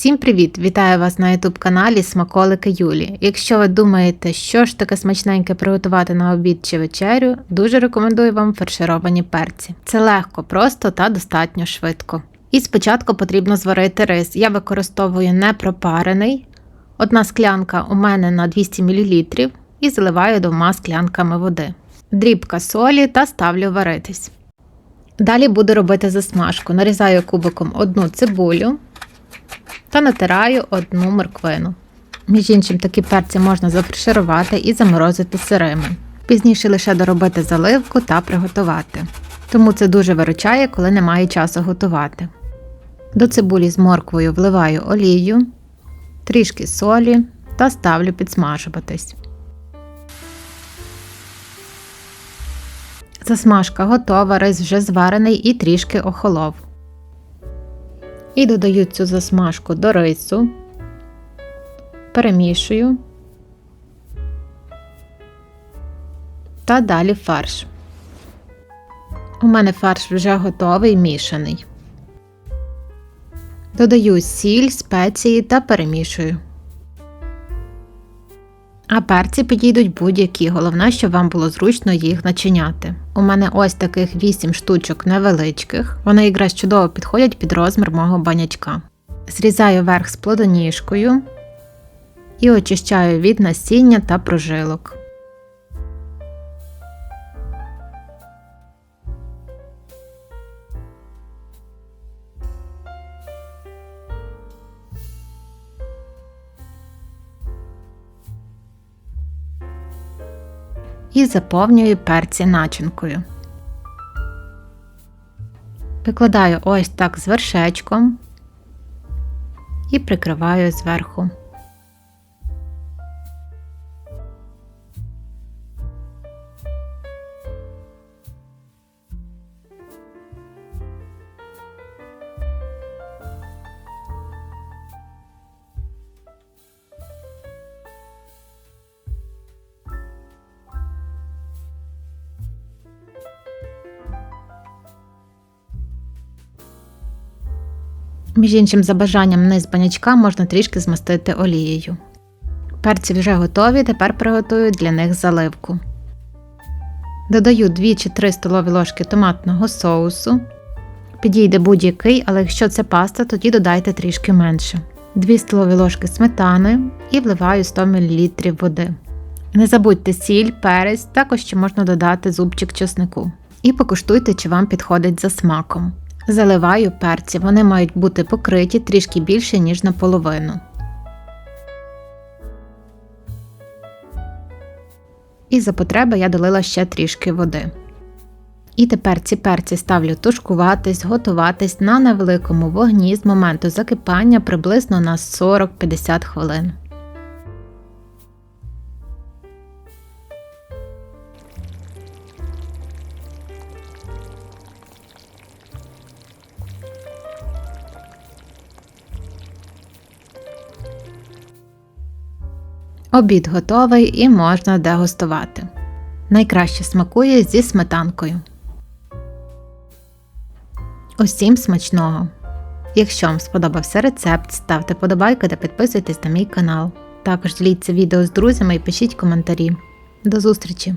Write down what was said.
Всім привіт! Вітаю вас на youtube каналі Смаколики Юлі. Якщо ви думаєте, що ж таке смачненьке приготувати на обід чи вечерю, дуже рекомендую вам фаршировані перці. Це легко, просто та достатньо швидко. І спочатку потрібно зварити рис. Я використовую непропарений. Одна склянка у мене на 200 мл і заливаю двома склянками води. Дрібка солі та ставлю варитись. Далі буду робити засмажку. Нарізаю кубиком одну цибулю та натираю одну морквину. Між іншим, такі перці можна зафарширувати і заморозити сирими. Пізніше лише доробити заливку та приготувати. Тому це дуже виручає, коли немає часу готувати. До цибулі з морквою вливаю олію, трішки солі та ставлю підсмажуватись. Засмажка готова, рис вже зварений і трішки охолов. І додаю цю засмажку до рису, перемішую та далі фарш. У мене фарш вже готовий мішаний. Додаю сіль, спеції та перемішую. А перці підійдуть будь-які, головне, щоб вам було зручно їх начиняти. У мене ось таких 8 штучок невеличких, вони якраз чудово підходять під розмір мого банячка. Зрізаю верх з плодоніжкою і очищаю від насіння та прожилок. І заповнюю перці начинкою. Викладаю ось так з вершечком і прикриваю зверху. Між іншим, за бажанням низ банячка можна трішки змастити олією. Перці вже готові, тепер приготую для них заливку. Додаю 2 чи 3 столові ложки томатного соусу. Підійде будь-який, але якщо це паста, тоді додайте трішки менше. 2 столові ложки сметани і вливаю 100 мл води. Не забудьте сіль, перець, також ще можна додати зубчик чеснику. І покуштуйте, чи вам підходить за смаком. Заливаю перці, вони мають бути покриті трішки більше, ніж наполовину. І за потреби я долила ще трішки води. І тепер ці перці ставлю тушкуватись, готуватись на невеликому вогні з моменту закипання приблизно на 40-50 хвилин. Обід готовий і можна дегустувати. Найкраще смакує зі сметанкою. Усім смачного! Якщо вам сподобався рецепт, ставте подобайки та підписуйтесь на мій канал. Також діліться відео з друзями і пишіть коментарі. До зустрічі!